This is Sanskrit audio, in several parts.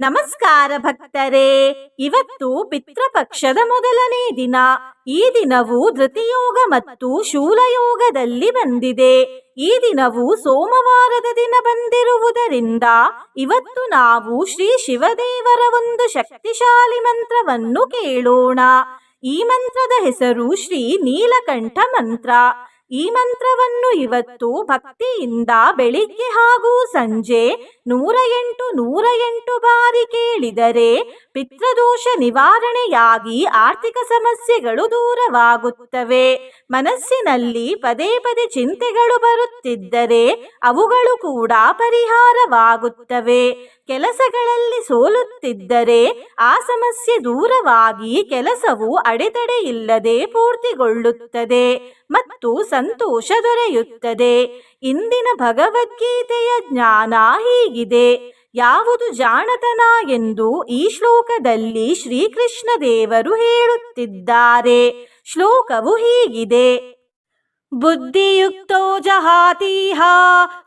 ನಮಸ್ಕಾರ ಭಕ್ತರೇ. ಇವತ್ತು ಪಿತೃಪಕ್ಷದ ಮೊದಲನೇ ದಿನ. ಈ ದಿನವು ಧೃತಿಯೋಗ ಮತ್ತು ಶೂಲಯೋಗದಲ್ಲಿ ಬಂದಿದೆ. ಈ ದಿನವು ಸೋಮವಾರದ ದಿನ ಬಂದಿರುವುದರಿಂದ ಇವತ್ತು ನಾವು ಶ್ರೀ ಶಿವದೇವರ ಒಂದು ಶಕ್ತಿಶಾಲಿ ಮಂತ್ರವನ್ನು ಕೇಳೋಣ. ಈ ಮಂತ್ರದ ಹೆಸರು ಶ್ರೀ ನೀಲಕಂಠ ಮಂತ್ರ. ಈ ಮಂತ್ರವನ್ನು ಇವತ್ತು ಭಕ್ತಿಯಿಂದ ಬೆಳಿಗ್ಗೆ ಹಾಗೂ ಸಂಜೆ ನೂರ ಎಂಟು ನೂರ ಎಂಟು ಬಾರಿ ಕೇಳಿದರೆ ಪಿತೃದೋಷ ನಿವಾರಣೆಯಾಗಿ ಆರ್ಥಿಕ ಸಮಸ್ಯೆಗಳು ದೂರವಾಗುತ್ತವೆ. ಮನಸ್ಸಿನಲ್ಲಿ ಪದೇ ಪದೇ ಚಿಂತೆಗಳು ಬರುತ್ತಿದ್ದರೆ ಅವುಗಳು ಕೂಡ ಪರಿಹಾರವಾಗುತ್ತವೆ. ಕೆಲಸಗಳಲ್ಲಿ ಸೋಲುತ್ತಿದ್ದರೆ ಆ ಸಮಸ್ಯೆ ದೂರವಾಗಿ ಕೆಲಸವು ಅಡೆತಡೆ ಇಲ್ಲದೆ ಪೂರ್ತಿಗೊಳ್ಳುತ್ತದೆ ಮತ್ತು ಸಂತೋಷ ದೊರೆಯುತ್ತದೆ. ಇಂದಿನ ಭಗವದ್ಗೀತೆಯ ಜ್ಞಾನ ಹೀಗಿದೆ. ಯಾವುದು ಜಾಣತನ ಎಂದು ಈ ಶ್ಲೋಕದಲ್ಲಿ ಶ್ರೀಕೃಷ್ಣ ದೇವರು ಹೇಳುತ್ತಿದ್ದಾರೆ. ಶ್ಲೋಕವು ಹೀಗಿದೆ. ಬುದ್ಧಿಯುಕ್ತೋ ಜಹಾತೀಹ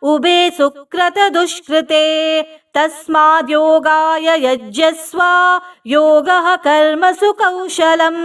ಉಬೇ ಸುಕೃತ ದುಷ್ಕೃತೆ ತಸ್ಮಾದ್ಯೋಗಾಯ ಯಜ್ಜಸ್ವ ಯೋಗ ಕರ್ಮಸು ಕೌಶಲಂ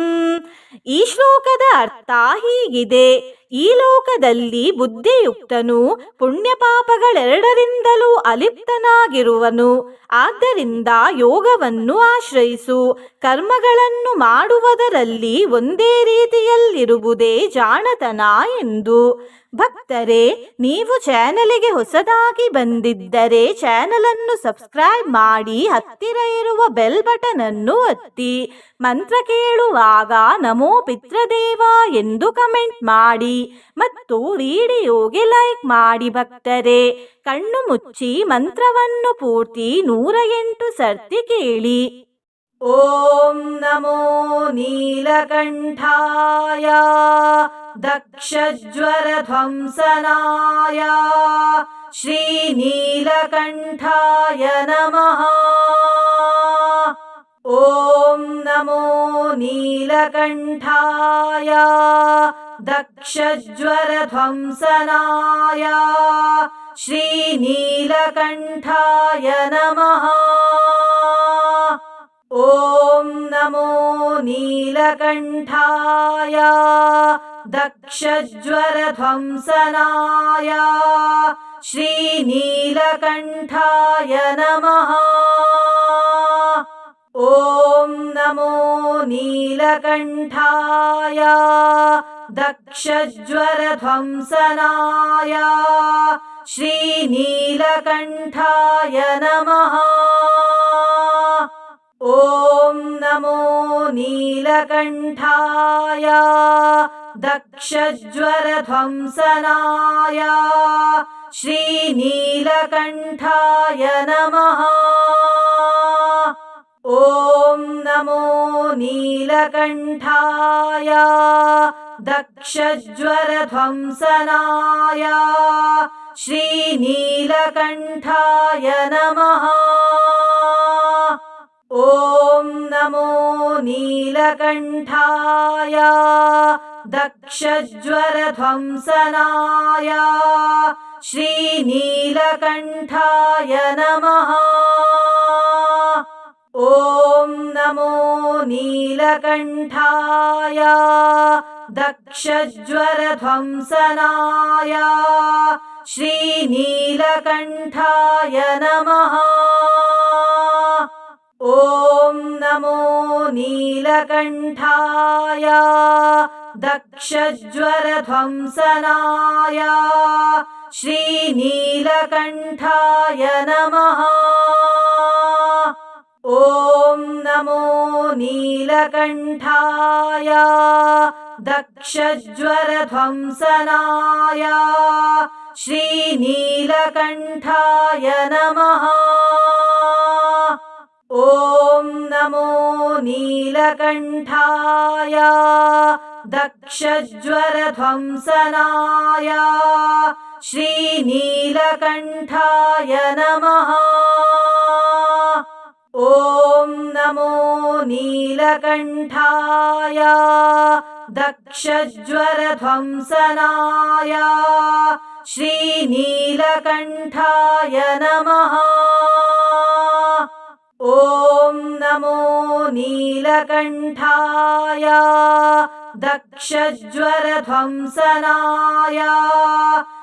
ಈ ಶ್ಲೋಕದ ಅರ್ಥ ಹೀಗಿದೆ. ಈ ಲೋಕದಲ್ಲಿ ಬುದ್ಧಿಯುಕ್ತನು ಪುಣ್ಯ ಪಾಪಗಳೆರಡರಿಂದಲೂ ಅಲಿಪ್ತನಾಗಿರುವನು. ಆದ್ದರಿಂದ ಯೋಗವನ್ನು ಆಶ್ರಯಿಸು. ಕರ್ಮಗಳನ್ನು ಮಾಡುವುದರಲ್ಲಿ ಒಂದೇ ರೀತಿಯಲ್ಲಿರುವುದೇ ಜಾಣತನ ಎಂದು. ಭಕ್ತರೇ, ನೀವು ಚಾನಲಿಗೆ ಹೊಸದಾಗಿ ಬಂದಿದ್ದರೆ ಚಾನಲ್ ಅನ್ನು ಸಬ್ಸ್ಕ್ರೈಬ್ ಮಾಡಿ, ಹತ್ತಿರ ಇರುವ ಬೆಲ್ ಬಟನ್ ಅನ್ನು ಒತ್ತಿ. ಮಂತ್ರ ಕೇಳುವಾಗ, ನಮೋ ಪಿತೃದೇವ ಎಂದು ಕಮೆಂಟ್ ಮಾಡಿ. ಮತ್ತು ವಿಡಿಯೋಗೆ ಲೈಕ್ ಮಾಡಿ ಭಕ್ತರೇ, ಕಣ್ಣು ಮುಚ್ಚಿ ಮಂತ್ರವನ್ನು ಪೂರ್ತಿ ನೂರ ಎಂಟು ಸರ್ತಿ ಕೇಳಿ. ॐ नमो नीलकण्ठाय दक्षज्वरध्वंसनाय श्रीनीलकण्ठाय नमः। ॐ नमो नीलकण्ठाय दक्षज्वरध्वंसनाय श्रीनीलकण्ठाय नमः। ॐ नमो नीलकण्ठाय दक्षज्वरध्वंसनाय श्रीनीलकण्ठाय नमः। ॐ नमो नीलकण्ठाय दक्षज्वरध्वंसनाय श्रीनीलकण्ठाय नमः ॐ नमो नीलकण्ठाय दक्षज्वरध्वंसनाय श्रीनीलकण्ठाय नमः। ॐ नमो नीलकण्ठाय दक्षज्वरध्वंसनाय श्रीनीलकण्ठाय नमः ॐ नमो नीलकण्ठाय दक्षज्वरध्वंसनाय श्रीनीलकण्ठाय नमः। ॐ नमो नीलकण्ठाय दक्षज्वरध्वंसनाय श्रीनीलकण्ठाय नमः ॐ नमो नीलकण्ठाय दक्षज्वरध्वंसनाय श्रीनीलकण्ठाय नमः। ॐ नमो नीलकण्ठाय दक्षज्वरध्वंसनाय श्रीनीलकण्ठाय नमः ॐ नमो नीलकण्ठाय दक्षज्वरध्वंसनाय श्रीनीलकण्ठाय नमः। ॐ नमो नीलकण्ठाय दक्षज्वरध्वंसनाय श्रीनीलकण्ठाय नमः ॐ नमो नीलकण्ठाय दक्षज्वरध्वंसनाय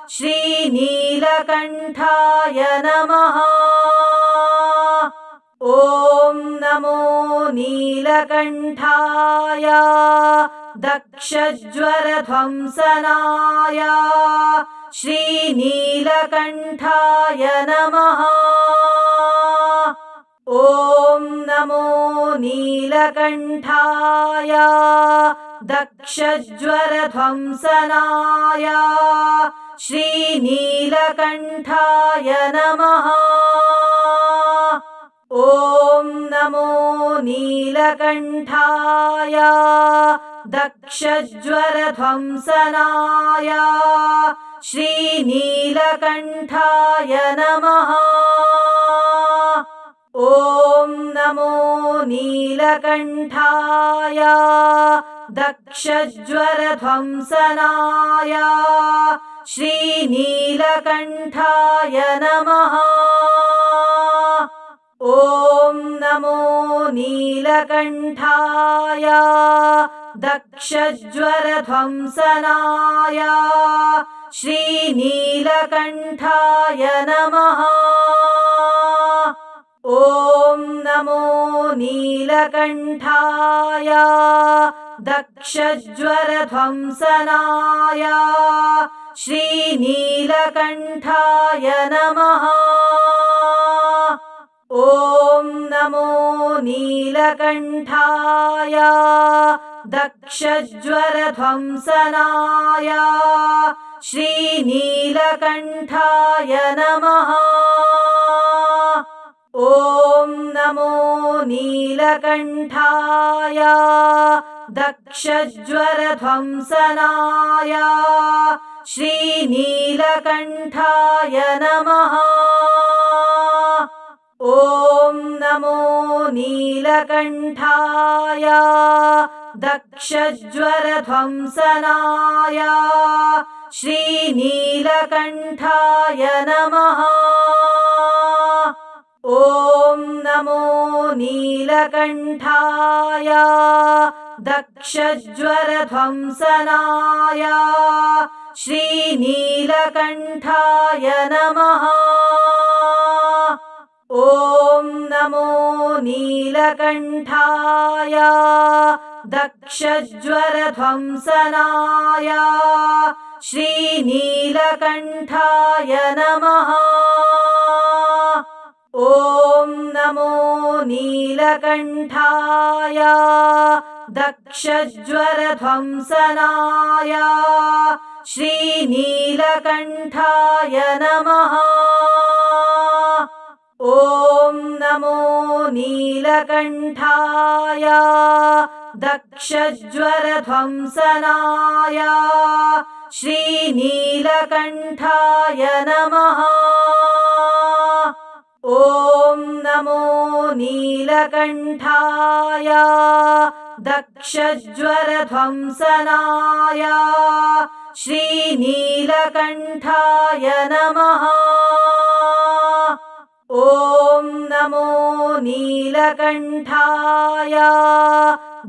श्रीनीलकण्ठाय नमः। ॐ नमो नीलकण्ठाय दक्षज्वरध्वंसनाय श्रीनीलकण्ठाय नमः नीलकण्ठाय दक्षज्वरध्वंसनाय श्रीनीलकण्ठाय नमः। ॐ नमो नीलकण्ठाय दक्षज्वरध्वंसनाय श्रीनीलकण्ठाय नमः ॐ नमो नीलकण्ठाय दक्षज्वरध्वंसनाय श्रीनीलकण्ठाय नमः। ॐ नमो नीलकण्ठाय दक्षज्वरध्वंसनाय श्रीनीलकण्ठाय नमः ॐ नमो नीलकण्ठाय दक्षज्वरध्वंसनाय श्रीनीलकण्ठाय नमः। ॐ नमो नीलकण्ठाय दक्षज्वरध्वंसनाय श्रीनीलकण्ठाय नमः ॐ नमो नीलकण्ठाय दक्षज्वरध्वंसनाय श्रीनीलकण्ठाय नमः। ॐ नमो नीलकण्ठाय दक्षज्वरध्वंसनाय श्रीनीलकण्ठाय नमः ॐ नमो नीलकण्ठाय दक्षज्वरध्वंसनाय श्रीनीलकण्ठाय नमः। ॐ नमो नीलकण्ठाय दक्षज्वरध्वंसनाय श्रीनीलकण्ठाय नमः ॐ नमो नीलकण्ठाय दक्षज्वरध्वंसनाय श्रीनीलकण्ठाय नमः। ॐ नमो नीलकण्ठाय दक्षज्वरध्वंसनाय श्रीनीलकण्ठाय नमः ॐ नमो नीलकण्ठाय दक्षज्वरध्वंसनाय श्रीनीलकण्ठाय नमः। ॐ नमो नीलकण्ठाय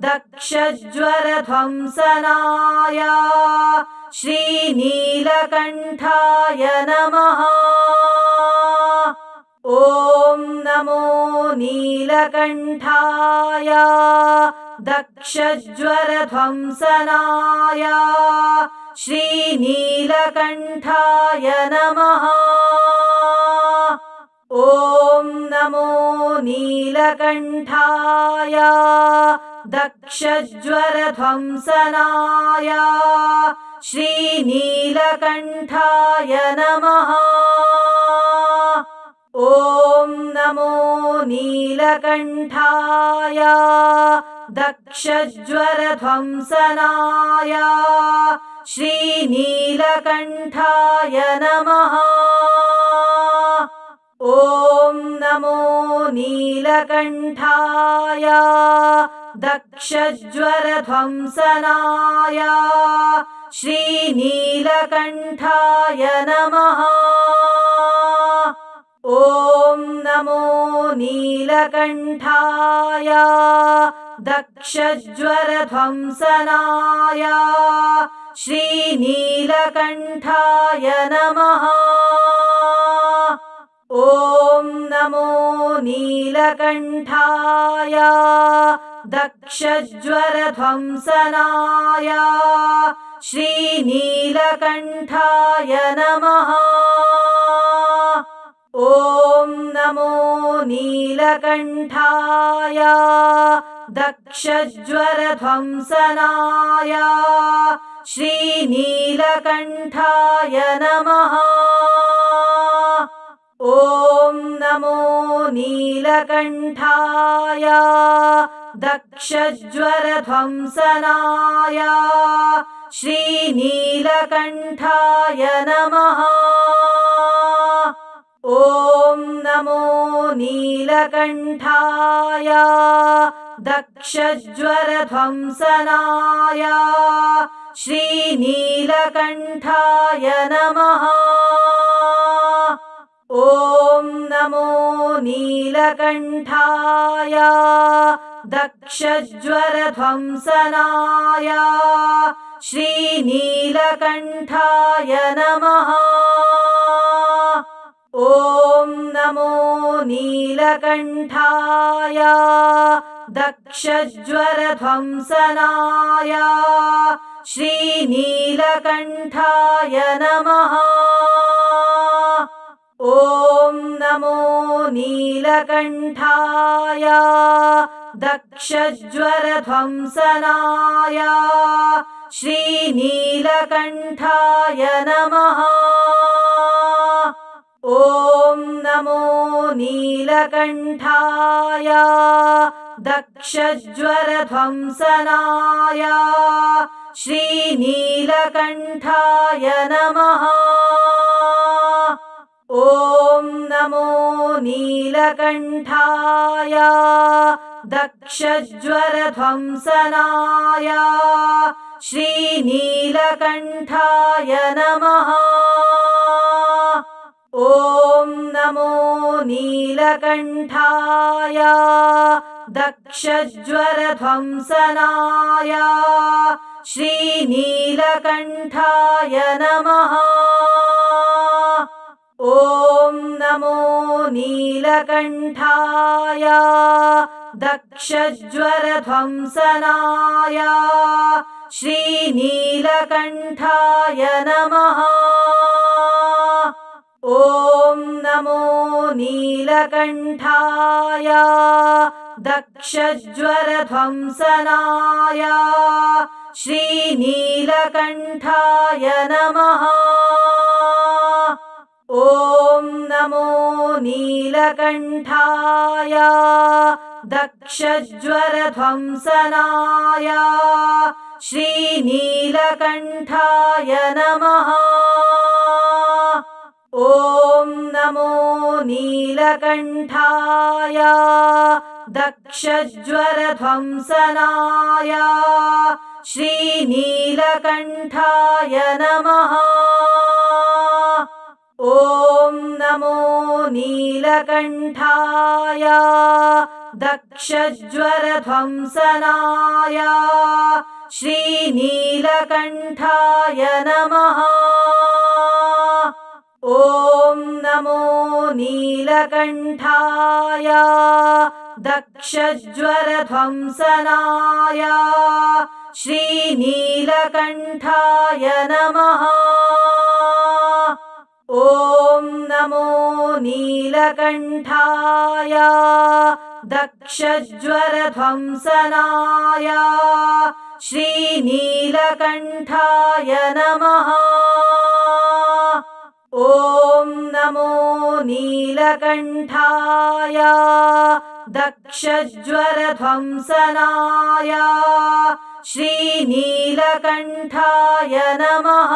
दक्षज्वरध्वंसनाय श्रीनीलकण्ठाय नमः ॐ नमो नीलकण्ठाय दक्षज्वरध्वंसनाय श्रीनीलकण्ठाय नमः। ॐ नमो नीलकण्ठाय दक्षज्वरध्वंसनाय श्रीनीलकण्ठाय नमः ॐ नमो नीलकण्ठाय दक्षज्वरध्वंसनाय श्रीनीलकण्ठाय नमः। ॐ नमो नीलकण्ठाय दक्षज्वरध्वंसनाय श्रीनीलकण्ठाय नमः नीलकण्ठाय दक्षज्वरध्वंसनाय श्रीनीलकण्ठाय नमः। ॐ नमो नीलकण्ठाय दक्षज्वरध्वंसनाय श्रीनीलकण्ठाय नमः ॐ नमो नीलकण्ठाय दक्षज्वरध्वंसनाय श्रीनीलकण्ठाय नमः। ॐ नमो नीलकण्ठाय दक्षज्वरध्वंसनाय श्रीनीलकण्ठाय नमः नीलकण्ठाय दक्षज्वरध्वंसनाय श्रीनीलकण्ठाय नमः। ॐ नमो नीलकण्ठाय दक्षज्वरध्वंसनाय श्रीनीलकण्ठाय नमः ॐ नमो नीलकण्ठाय दक्षज्वरध्वंसनाय श्रीनीलकण्ठाय नमः। ॐ नमो नीलकण्ठाय दक्षज्वरध्वंसनाय श्रीनीलकण्ठाय नमः ॐ नमो नीलकण्ठाय दक्षज्वरध्वंसनाय श्रीनीलकण्ठाय नमः। ॐ नमो नीलकण्ठाय दक्षज्वरध्वंसनाय श्रीनीलकण्ठाय नमः ॐ नमो नीलकण्ठाय दक्षज्वरध्वंसनाय श्रीनीलकण्ठाय नमः। ॐ नमो नीलकण्ठाय दक्षज्वरध्वंसनाय श्रीनीलकण्ठाय नमः ॐ नमो नीलकण्ठाय दक्षज्वरध्वंसनाय श्रीनीलकण्ठाय नमः। ॐ नमो नीलकण्ठाय दक्षज्वरध्वंसनाय श्रीनीलकण्ठाय नमः ॐ नमो नीलकण्ठाय दक्षज्वरध्वंसनाय श्रीनीलकण्ठाय नमः। ॐ नमो नीलकण्ठाय दक्षज्वरध्वंसनाय श्रीनीलकण्ठाय नमः ॐ नमो नीलकण्ठाय दक्षज्वरध्वंसनाय श्रीनीलकण्ठाय नमः। ॐ नमो नीलकण्ठाय दक्षज्वरध्वंसनाय श्रीनीलकण्ठाय नमः ॐ नमो नीलकण्ठाय दक्षज्वरध्वंसनाय श्रीनीलकण्ठाय नमः।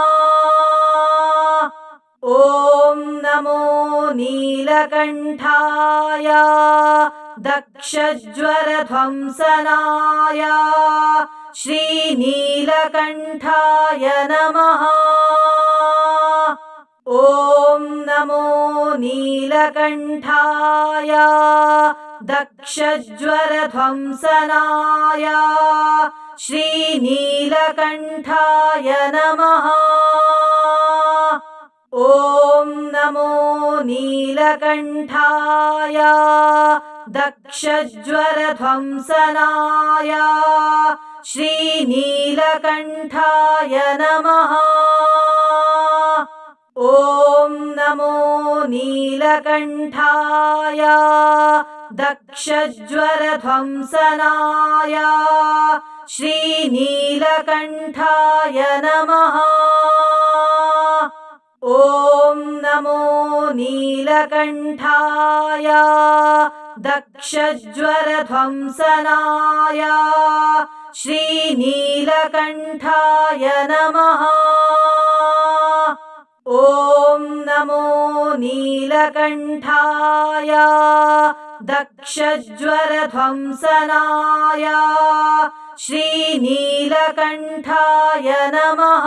ॐ नमो नीलकण्ठाय दक्षज्वरध्वंसनाय श्रीनीलकण्ठाय नमः ॐ नमो नीलकण्ठाय दक्षज्वरध्वंसनाय श्रीनीलकण्ठाय नमः। ॐ नमो नीलकण्ठाय दक्षज्वरध्वंसनाय श्रीनीलकण्ठाय नमः ॐ नमो नीलकण्ठाय दक्षज्वरध्वंसनाय श्रीनीलकण्ठाय नमः। ॐ नमो नीलकण्ठाय दक्षज्वरध्वंसनाय श्रीनीलकण्ठाय नमः ॐ नमो नीलकण्ठाय दक्षज्वरध्वंसनाय श्रीनीलकण्ठाय नमः।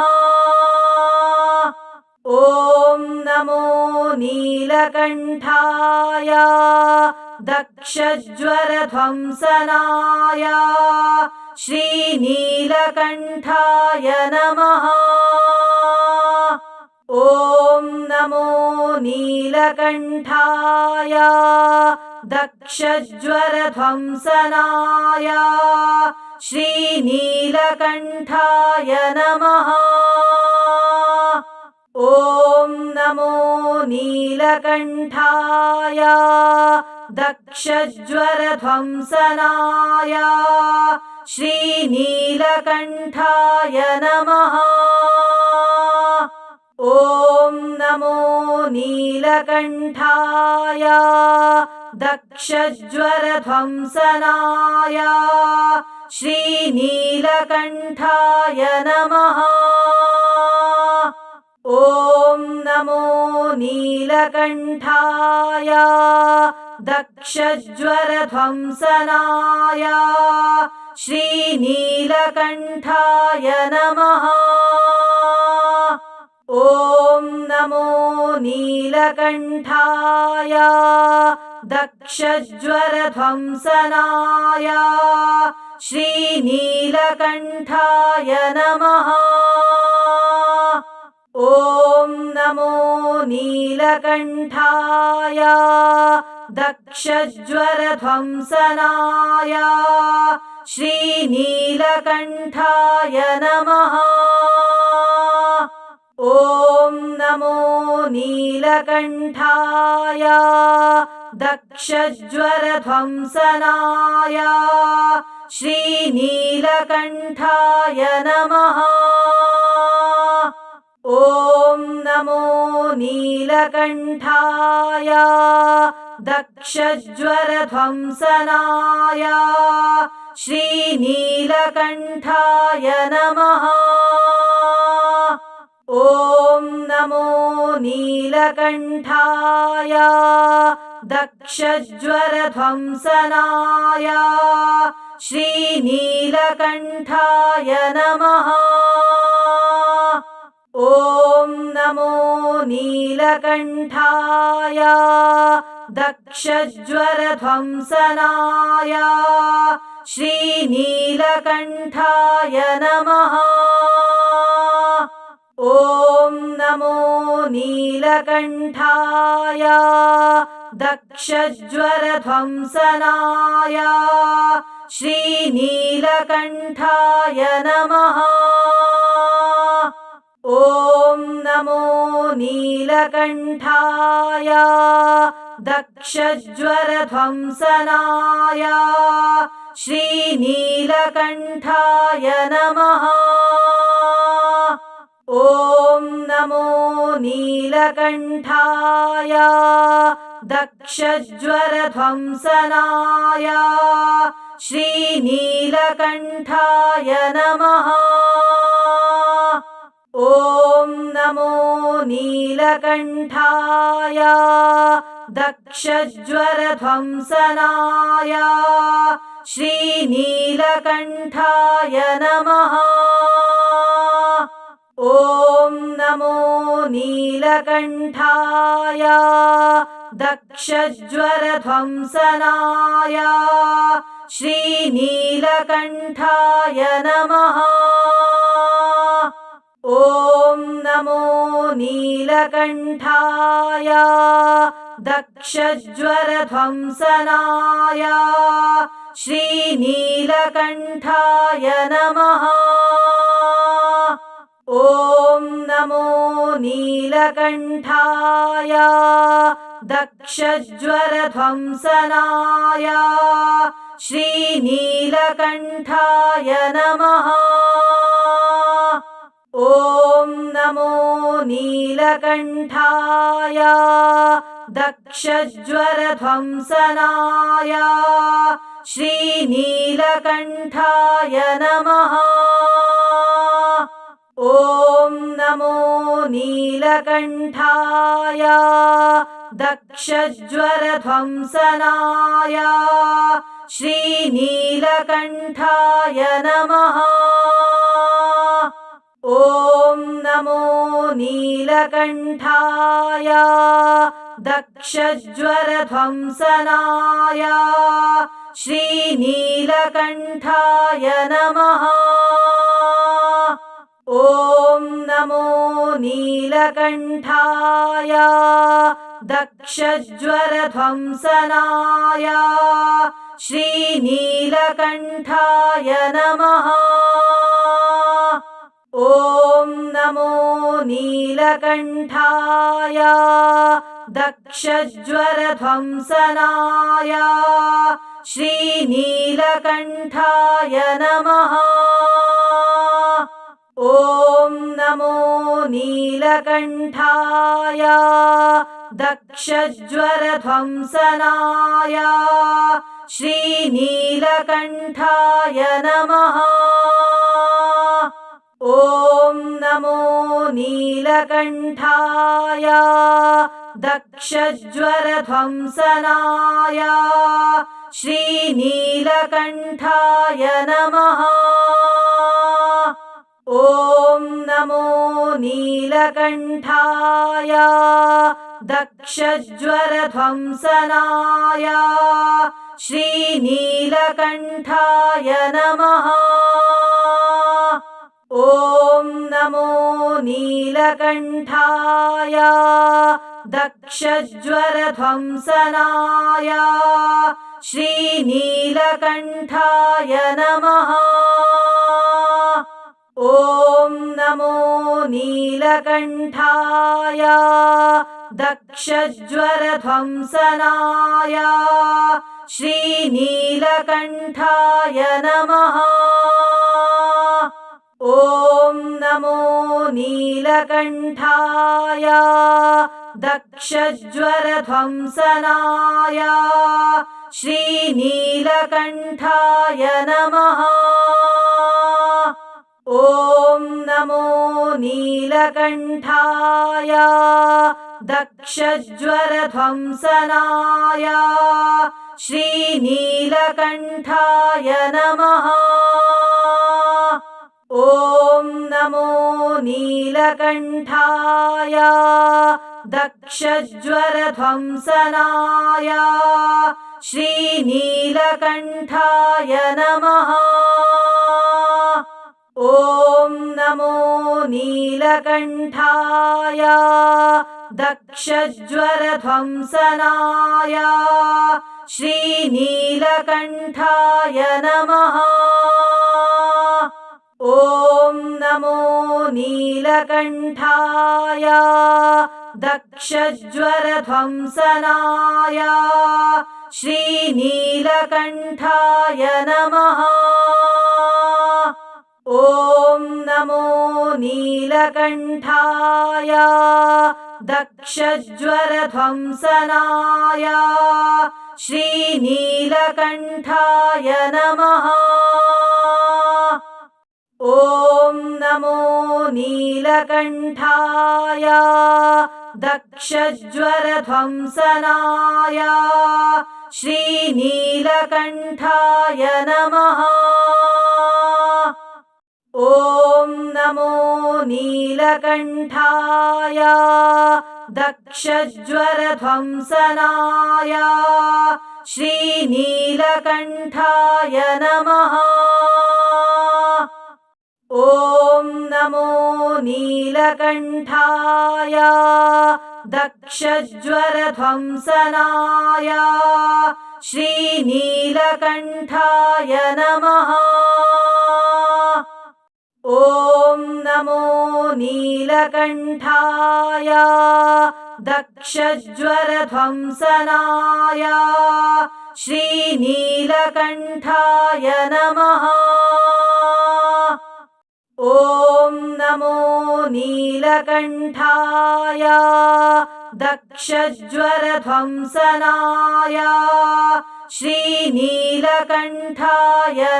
ॐ नमो नीलकण्ठाय दक्षज्वरध्वंसनाय श्रीनीलकण्ठाय नमः नीलकण्ठाय दक्षज्वरध्वंसनाय श्रीनीलकण्ठाय नमः। ॐ नमो नीलकण्ठाय दक्षज्वरध्वंसनाय श्रीनीलकण्ठाय नमः ॐ नमो नीलकण्ठाय दक्षज्वरध्वंसनाय श्रीनीलकण्ठाय नमः। ॐ नमो नीलकण्ठाय दक्षज्वरध्वंसनाय श्रीनीलकण्ठाय नमः ॐ नमो नीलकण्ठाय दक्षज्वरध्वंसनाय श्रीनीलकण्ठाय नमः। ॐ नमो नीलकण्ठाय दक्षज्वरध्वंसनाय श्रीनीलकण्ठाय नमः ॐ नमो नीलकण्ठाय दक्षज्वरध्वंसनाय श्रीनीलकण्ठाय नमः। ॐ नमो नीलकण्ठाय दक्षज्वरध्वंसनाय श्रीनीलकण्ठाय नमः ॐ नमो नीलकण्ठाय दक्षज्वरध्वंसनाय श्रीनीलकण्ठाय नमः। ॐ नमो नीलकण्ठाय दक्षज्वरध्वंसनाय श्रीनीलकण्ठाय नमः ॐ नमो नीलकण्ठाय दक्षज्वरध्वंसनाय श्रीनीलकण्ठाय नमः। ॐ नमो नीलकण्ठाय दक्षज्वरध्वंसनाय श्रीनीलकण्ठाय नमः ॐ नमो नीलकण्ठाय दक्षज्वरध्वंसनाय श्रीनीलकण्ठाय नमः। ॐ नमो नीलकण्ठाय दक्षज्वरध्वंसनाय श्रीनीलकण्ठाय नमः ॐ नमो नीलकण्ठाय दक्षज्वरध्वंसनाय श्रीनीलकण्ठाय नमः। ॐ नमो नीलकण्ठाय दक्षज्वरध्वंसनाय श्रीनीलकण्ठाय नमः ॐ नमो नीलकण्ठाय दक्षज्वरध्वंसनाय श्रीनीलकण्ठाय नमः। ॐ नमो नीलकण्ठाय दक्षज्वरध्वंसनाय श्रीनीलकण्ठाय नमः नीलकण्ठाय दक्षज्वरध्वंसनाय श्रीनीलकण्ठाय नमः। ॐ नमो नीलकण्ठाय दक्षज्वरध्वंसनाय श्रीनीलकण्ठाय नमः ॐ नमो नीलकण्ठाय दक्षज्वरध्वंसनाय श्रीनीलकण्ठाय नमः। ॐ नमो नीलकण्ठाय दक्षज्वरध्वंसनाय श्रीनीलकण्ठाय नमः ॐ नमो नीलकण्ठाय दक्षज्वरध्वंसनाय श्रीनीलकण्ठाय नमः। ॐ नमो नीलकण्ठाय दक्षज्वरध्वंसनाय श्रीनीलकण्ठाय नमः ॐ नमो नीलकण्ठाय दक्षज्वरध्वंसनाय श्रीनीलकण्ठाय नमः। ॐ नमो नीलकण्ठाय दक्षज्वरध्वंसनाय श्रीनीलकण्ठाय नमः ॐ नमो नीलकण्ठाय दक्षज्वरध्वंसनाय श्रीनीलकण्ठाय नमः। ॐ नमो नीलकण्ठाय दक्षज्वरध्वंसनाय श्रीनीलकण्ठाय नमः ॐ नमो नीलकण्ठाय दक्षज्वरध्वंसनाय श्रीनीलकण्ठाय नमः। ॐ नमो नीलकण्ठाय दक्षज्वरध्वंसनाय श्रीनीलकण्ठाय नमः ॐ नमो नीलकण्ठाय दक्षज्वरध्वंसनाय श्रीनीलकण्ठाय नमः। ॐ नमो नीलकण्ठाय दक्षज्वरध्वंसनाय श्रीनीलकण्ठाय नमः ॐ नमो नीलकण्ठाय दक्षज्वरध्वंसनाय श्रीनीलकण्ठाय नमः। ॐ नमो नीलकण्ठाय दक्षज्वरध्वंसनाय श्रीनीलकण्ठाय नमः ॐ नमो नीलकण्ठाय दक्षज्वरध्वंसनाय श्रीनीलकण्ठाय नमः। ॐ नमो नीलकण्ठाय दक्षज्वरध्वंसनाय श्रीनीलकण्ठाय नमः नीलकण्ठाय दक्षज्वरध्वंसनाय श्रीनीलकण्ठाय नमः। ॐ नमो नीलकण्ठाय दक्षज्वरध्वंसनाय श्रीनीलकण्ठाय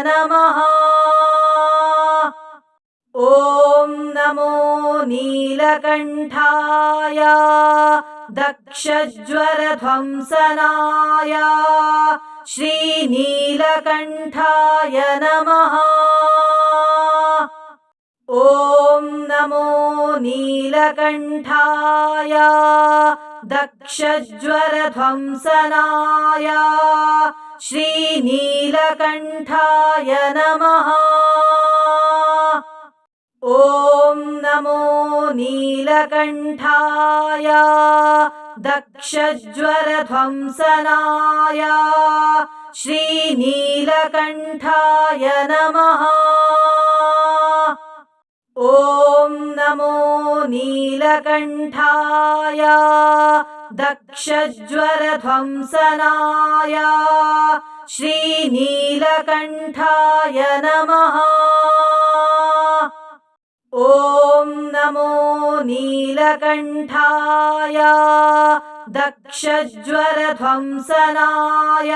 नमः ॐ नमो नीलकण्ठाय दक्षज्वरध्वंसनाय श्रीनीलकण्ठाय नमः। ॐ नमो नीलकण्ठाय दक्षज्वरध्वंसनाय श्रीनीलकण्ठाय नमः ॐ नमो नीलकण्ठाय दक्षज्वरध्वंसनाय श्रीनीलकण्ठाय नमः। ॐ नमो नीलकण्ठाय दक्षज्वरध्वंसनाय श्रीनीलकण्ठाय नमः ॐ नमो नीलकण्ठाय दक्षज्वरध्वंसनाय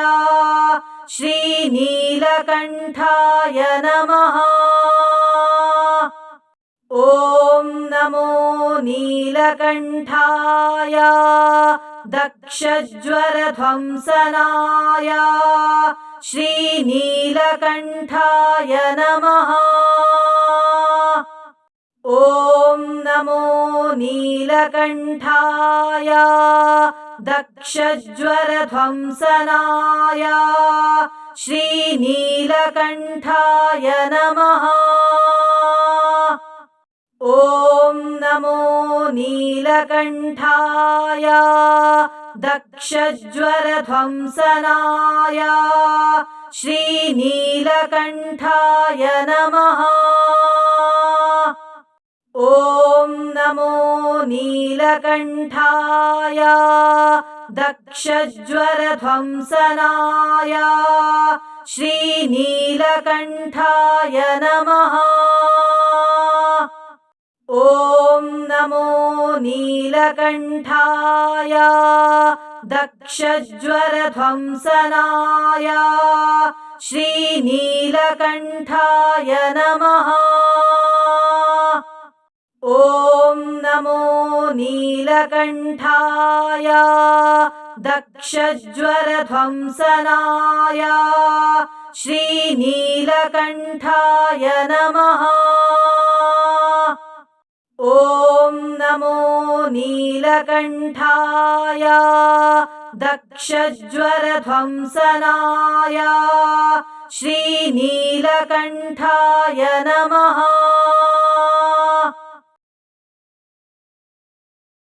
श्रीनीलकण्ठाय नमः। ॐ नमो नीलकण्ठाय दक्षज्वरध्वंसनाय श्रीनीलकण्ठाय नमः ॐ नमो नीलकण्ठाय दक्षज्वरध्वंसनाय श्रीनीलकण्ठाय नमः। ॐ नमो नीलकण्ठाय दक्षज्वरध्वंसनाय श्रीनीलकण्ठाय नमः ॐ नमो नीलकण्ठाय दक्षज्वरध्वंसनाय श्रीनीलकण्ठाय नमः। ॐ नमो नीलकण्ठाय दक्षज्वरध्वंसनाय श्रीनीलकण्ठाय नमः ॐ नमो नीलकण्ठाय दक्षज्वरध्वंसनाय श्रीनीलकण्ठाय नमः। ॐ नमो नीलकण्ठाय दक्षज्वरध्वंसनाय श्रीनीलकण्ठाय नमः